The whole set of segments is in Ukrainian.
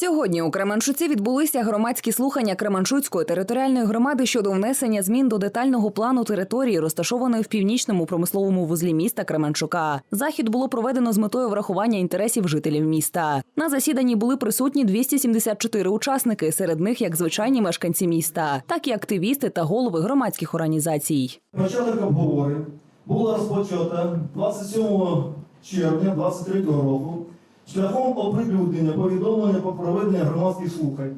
Сьогодні у Кременчуці відбулися громадські слухання Кременчуцької територіальної громади щодо внесення змін до детального плану території, розташованої в північному промисловому вузлі міста Кременчука. Захід було проведено з метою врахування інтересів жителів міста. На засіданні були присутні 274 учасники, серед них як звичайні мешканці міста, так і активісти та голови громадських організацій. Початок обговорень було розпочато 27 червня 2023 року шляхом оприлюднення повідомлення про проведення громадських слухань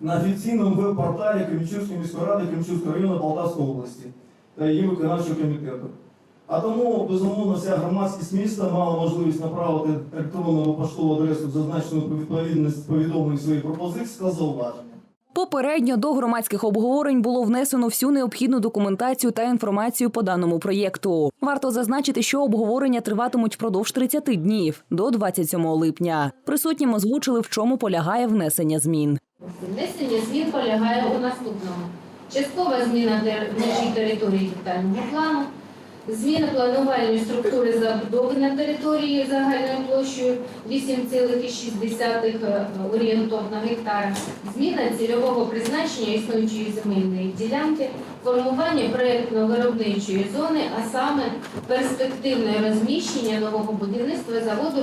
на офіційному веб-порталі Кремчуцької міської ради Кремчуцького району Полтавської області та її виконавчого комітету. А тому, безумовно, вся громадськість міста мала можливість направити електронну поштову адресу, зазначену відповідність повідомлень своїх пропозицій та зауваження. Попередньо до громадських обговорень було внесено всю необхідну документацію та інформацію по даному проєкту. Варто зазначити, що обговорення триватимуть впродовж 30 днів до 27 липня. Присутнім озвучили, в чому полягає внесення змін. Внесення змін полягає у наступному. Часткова зміна тер- межі території детального плану, зміна планувальної структури забудови на території загальною площею 8,6 е, орієнтовно гектара, зміна цільового призначення існуючої земельної ділянки, формування проєктно-виробничої зони, а саме перспективне розміщення нового будівництва заводу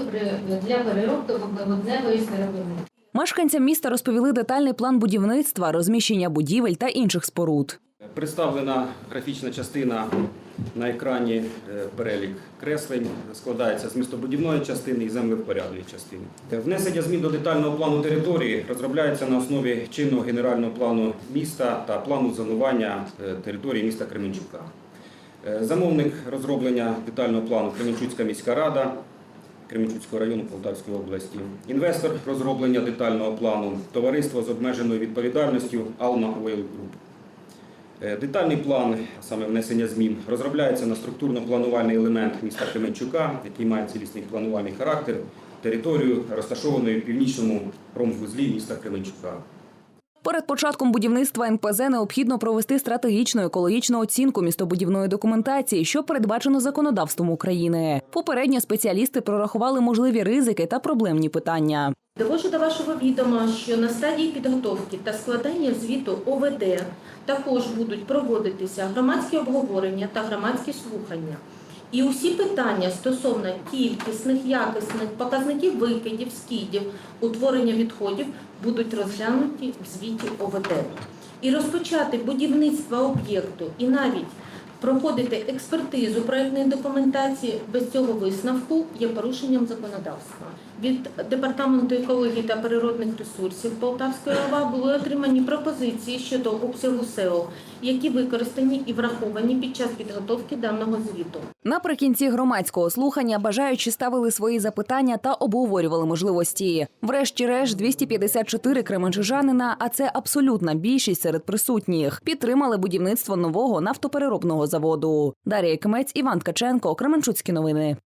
для переробки вуглеводневої сировини. Мешканцям міста розповіли детальний план будівництва, розміщення будівель та інших споруд. Представлена графічна частина на екрані е, перелік креслень складається з містобудівної частини і землевпорядної частини. Е, Внесення змін до детального плану території розробляється на основі чинного генерального плану міста та плану зонування е, території міста Кременчука. Замовник розроблення детального плану Кременчуцька міська рада Кременчуцького району Полтавської області. Інвестор розроблення детального плану товариство з обмеженою відповідальністю Alma Oil Group. Е, Детальний план, саме внесення змін, розробляється на структурно-планувальний елемент міста Кременчука, який має цілісний планувальний характер, територію, розташованої в північному промвузлі міста Кременчука. Перед початком будівництва НПЗ необхідно провести стратегічну екологічну оцінку містобудівної документації, що передбачено законодавством України. Попередньо спеціалісти прорахували можливі ризики та проблемні питання. Довожу до вашого відома, що на стадії підготовки та складання звіту ОВД також будуть проводитися громадські обговорення та громадські слухання. І усі питання стосовно кількісних, якісних показників викидів, скидів, утворення відходів будуть розглянуті в звіті ОВД. І розпочати будівництво об'єкту і навіть проходити експертизу проектної документації без цього висновку є порушенням законодавства. Від департаменту екології та природних ресурсів Полтавської ОВА були отримані пропозиції щодо обсягу СЕО, які використані і враховані під час підготовки даного звіту. Наприкінці громадського слухання бажаючі ставили свої запитання та обговорювали можливості. Врешті-решт, 254 кременчужанина, а це абсолютна більшість серед присутніх, підтримали будівництво нового нафтопереробного заводу. Дар'я Кмець, Іван Ткаченко, Кременчуцькі новини.